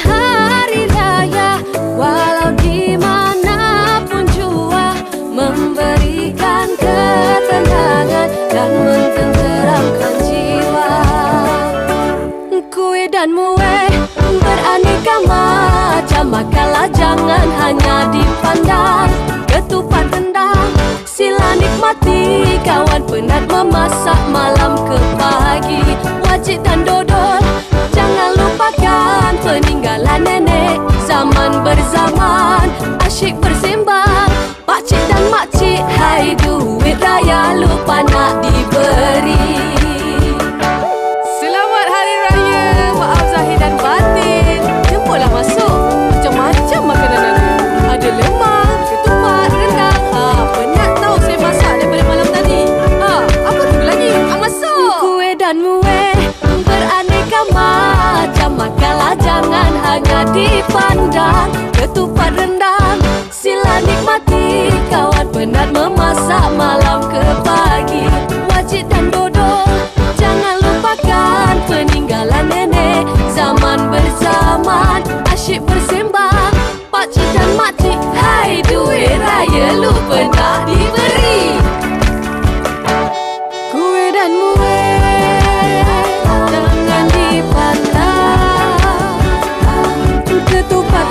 hari Walau dimanapun Memberikan Dan jiwa. Dan mue beraneka macam Makalah jangan hanya dipandang. Ketupat tendang Sila nikmati kawan penat memasak malam. আমার Ashiq dipandang Ketupat rendang. Sila nikmati Kawan penat memasak malam ke pagi. Wajib dan dodol Jangan lupakan peninggalan nenek. Zaman berzaman Asyik bersembang Pakcik dan makcik Hai duit raya lupa tak diberi. Kue dan muih.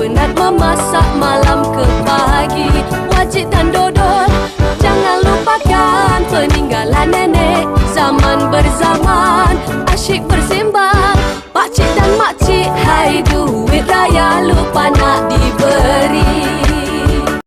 Penat memasak malam ke pagi. Wajib tandur